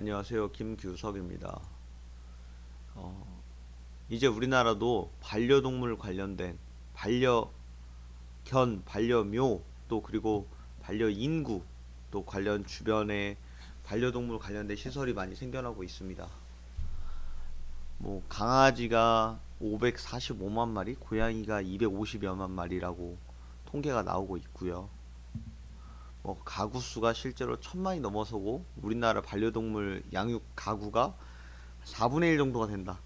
안녕하세요. 김규석입니다. 어, 이제 우리나라도 반려동물 관련된 반려견, 반려묘, 또 그리고 반려인구, 또 관련 주변에 반려동물 관련된 시설이 많이 생겨나고 있습니다. 뭐 강아지가 545만 마리, 고양이가 250여만 마리라고 통계가 나오고 있고요. 뭐 가구 수가 실제로 천만이 넘어서고 우리나라 반려동물 양육 가구가 4분의 1 정도가 된다.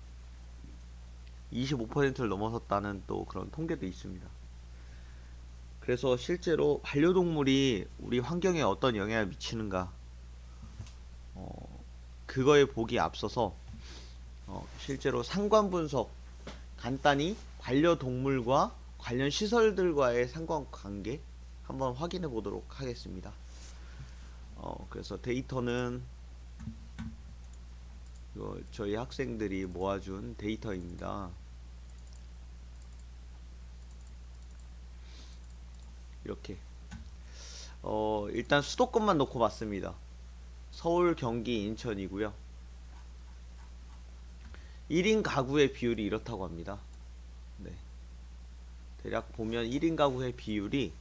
25%를 넘어섰다는 또 그런 통계도 있습니다. 그래서 실제로 반려동물이 우리 환경에 어떤 영향을 미치는가, 어, 그거에 보기 앞서서 어, 실제로 상관 분석, 간단히 반려동물과 관련 시설들과의 상관 관계 한번 확인해 보도록 하겠습니다. 어, 그래서 데이터는 저희 학생들이 모아준 데이터입니다. 이렇게 어, 일단 수도권만 놓고 봤습니다. 서울, 경기, 인천이고요. 1인 가구의 비율이 이렇다고 합니다. 네. 대략 보면 1인 가구의 비율이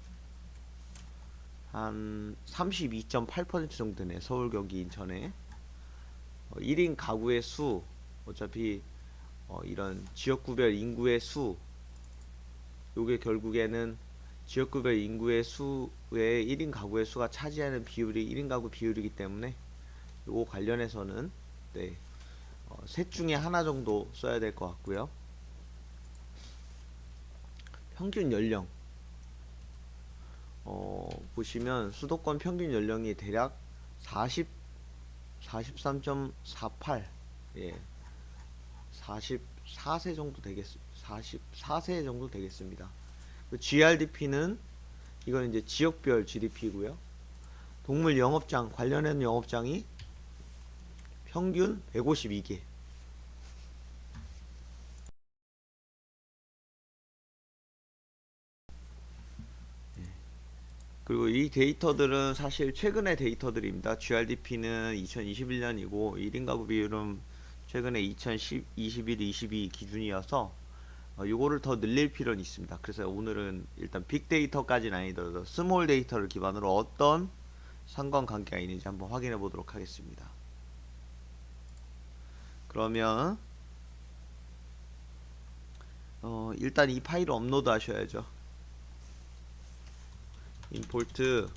한 32.8% 정도 되네. 서울, 경기, 인천에. 어, 1인 가구의 수, 어차피 어, 이런 지역구별 인구의 수, 요게 결국에는 지역구별 인구의 수의 1인 가구의 수가 차지하는 비율이 1인 가구 비율이기 때문에 요거 관련해서는 네, 어, 셋 중에 하나 정도 써야 될 것 같고요. 평균 연령 어, 보시면 수도권 평균 연령이 대략 40 43.48 예. 44세 정도 되겠 44세 정도 되겠습니다. 그 GRDP는 이건 이제 지역별 GDP고요. 동물 영업장 관련된 영업장이 평균 152개. 그리고 이 데이터들은 사실 최근의 데이터들입니다. GRDP는 2021년이고 1인 가구 비율은 최근에 2010, 21, 22 기준이어서 어, 요거를 더 늘릴 필요는 있습니다. 그래서 오늘은 일단 빅데이터까지는 아니더라도 스몰 데이터를 기반으로 어떤 상관관계가 있는지 한번 확인해 보도록 하겠습니다. 그러면 어, 일단 이 파일을 업로드 하셔야죠. Import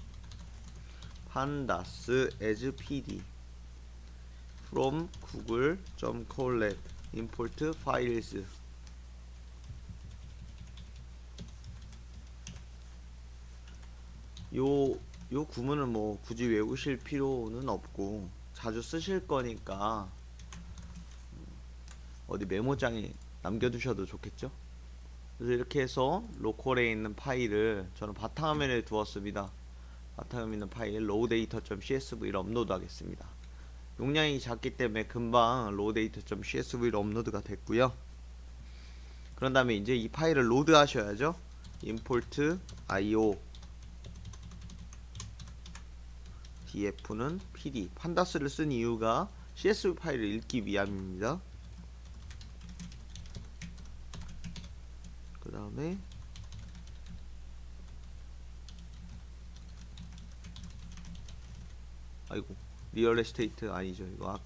pandas as pd from google.colab import files 요, 요 구문은 뭐 굳이 외우실 필요는 없고 자주 쓰실 거니까 어디 메모장에 남겨두셔도 좋겠죠? 그래서 이렇게 해서 로컬에 있는 파일을 저는 바탕화면에 두었습니다. 바탕화면에 있는 파일 lowdata.csv를 업로드 하겠습니다. 용량이 작기 때문에 금방 lowdata.csv로 업로드가 됐고요. 그런 다음에 이제 이 파일을 로드 하셔야죠. import io df는 pd 판다스를 쓴 이유가 csv 파일을 읽기 위함입니다. 다음에 아이고 리얼 에스테이트 아니죠. 이거 아,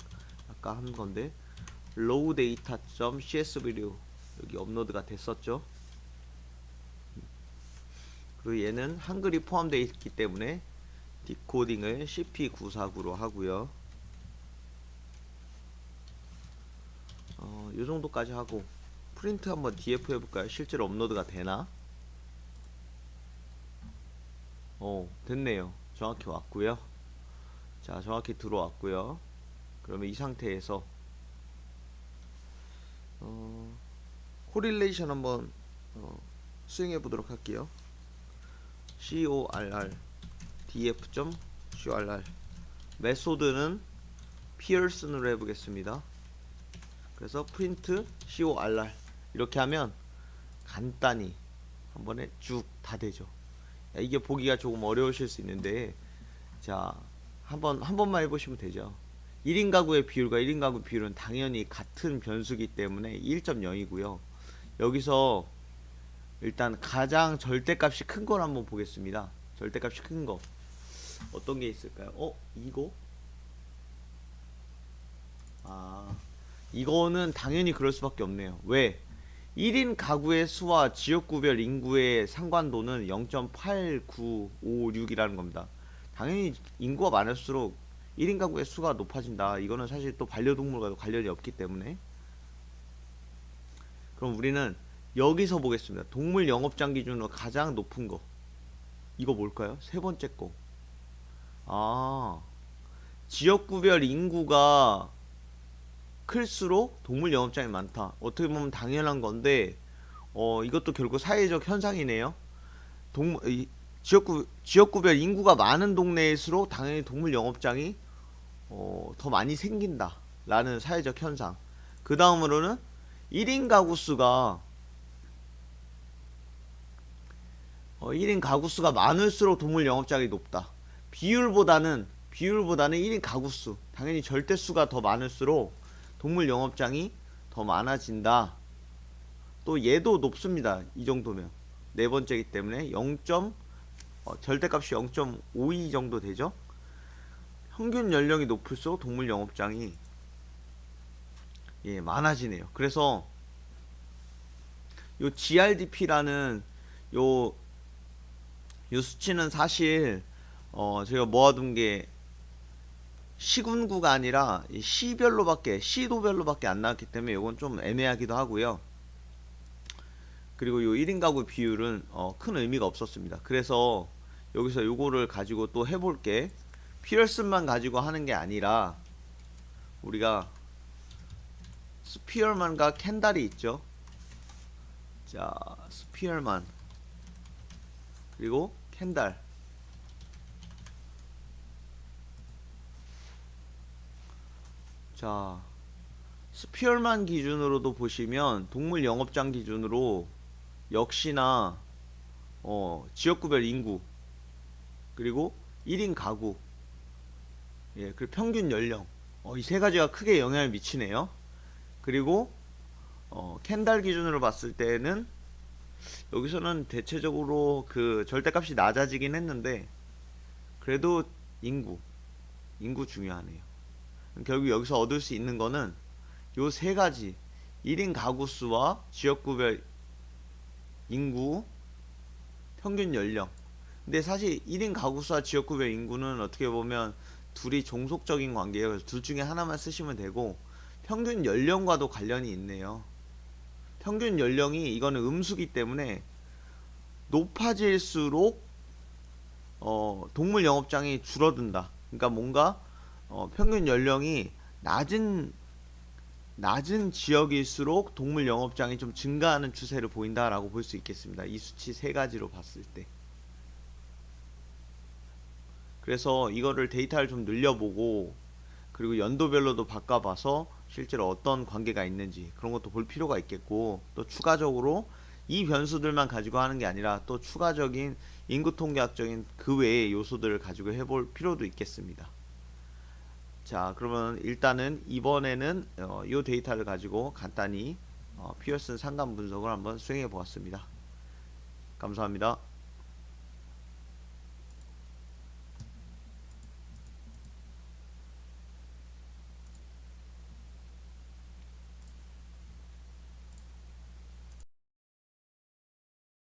아까 한 건데 low data.csv로 여기 업로드가 됐었죠. 그리고 얘는 한글이 포함되어 있기 때문에 디코딩을 CP949로 하고요. 어, 요 정도까지 하고 프린트 한번 DF 해볼까요? 실제로 업로드가 되나? 어 됐네요. 정확히 왔고요. 자 정확히 들어왔고요. 그러면 이 상태에서 어, 코릴레이션 한번 어, 수행해 보도록 할게요. Corr df.corr 메소드는 피어슨으로 해보겠습니다. 그래서 프린트 corr 이렇게 하면 간단히 한 번에 쭉 다 되죠. 야, 이게 보기가 조금 어려우실 수 있는데 자 한번 한 번만 해 보시면 되죠. 1인 가구의 비율과 1인 가구 비율은 당연히 같은 변수기 때문에 1.0이고요. 여기서 일단 가장 절대값이 큰 걸 한번 보겠습니다. 절대값이 큰 거. 어떤 게 있을까요? 어, 이거? 아, 이거는 당연히 그럴 수밖에 없네요. 왜? 1인 가구의 수와 지역구별 인구의 상관도는 0.8956이라는 겁니다. 당연히 인구가 많을수록 1인 가구의 수가 높아진다. 이거는 사실 또 반려동물과도 관련이 없기 때문에. 그럼 우리는 여기서 보겠습니다. 동물 영업장 기준으로 가장 높은 거. 이거 뭘까요? 세 번째 거. 아, 지역구별 인구가 클수록 동물 영업장이 많다. 어떻게 보면 당연한 건데, 어, 이것도 결국 사회적 현상이네요. 동, 이, 지역구, 지역구별 인구가 많은 동네일수록 당연히 동물 영업장이 어, 더 많이 생긴다. 라는 사회적 현상. 그 다음으로는 1인 가구 수가 어, 1인 가구 수가 많을수록 동물 영업장이 높다. 비율보다는 비율보다는 1인 가구 수. 당연히 절대 수가 더 많을수록 동물 영업장이 더 많아진다. 또 얘도 높습니다. 이 정도면. 네 번째이기 때문에 0. 어, 절대값이 0.52 정도 되죠. 평균 연령이 높을수록 동물 영업장이 예, 많아지네요. 그래서 요 GRDP라는 요, 요 수치는 사실 어, 제가 모아둔 게 시군구가 아니라 이 시별로밖에 시도별로밖에 안 나왔기 때문에 이건 좀 애매하기도 하고요. 그리고 요 1인 가구 비율은 어, 큰 의미가 없었습니다. 그래서 여기서 요거를 가지고 또 해볼게 피어슨만 가지고 하는 게 아니라 우리가 스피어만과 캔달이 있죠. 자, 스피어만 그리고 캔달 자, 스피어만 기준으로도 보시면 동물 영업장 기준으로 역시나 어, 지역구별 인구 그리고 1인 가구 예, 그리고 평균 연령 어, 이 세 가지가 크게 영향을 미치네요. 그리고 어, 캔달 기준으로 봤을 때는 여기서는 대체적으로 그 절대값이 낮아지긴 했는데 그래도 인구 인구 중요하네요. 결국 여기서 얻을 수 있는 거는 요 세 가지 1인 가구 수와 지역구별 인구 평균 연령 근데 사실 1인 가구 수와 지역구별 인구는 어떻게 보면 둘이 종속적인 관계예요. 그래서 둘 중에 하나만 쓰시면 되고 평균 연령과도 관련이 있네요. 평균 연령이 이거는 음수기 때문에 높아질수록 어, 동물 영업장이 줄어든다. 그러니까 뭔가 어, 평균 연령이 낮은 낮은 지역일수록 동물 영업장이 좀 증가하는 추세를 보인다라고 볼 수 있겠습니다. 이 수치 세 가지로 봤을 때. 그래서 이거를 데이터를 좀 늘려보고 그리고 연도별로도 바꿔봐서 실제로 어떤 관계가 있는지 그런 것도 볼 필요가 있겠고 또 추가적으로 이 변수들만 가지고 하는 게 아니라 또 추가적인 인구 통계학적인 그 외의 요소들을 가지고 해볼 필요도 있겠습니다. 자 그러면 일단은 이번에는 어, 이 데이터를 가지고 간단히 어, 피어슨 상담 분석을 한번 수행해 보았습니다. 감사합니다.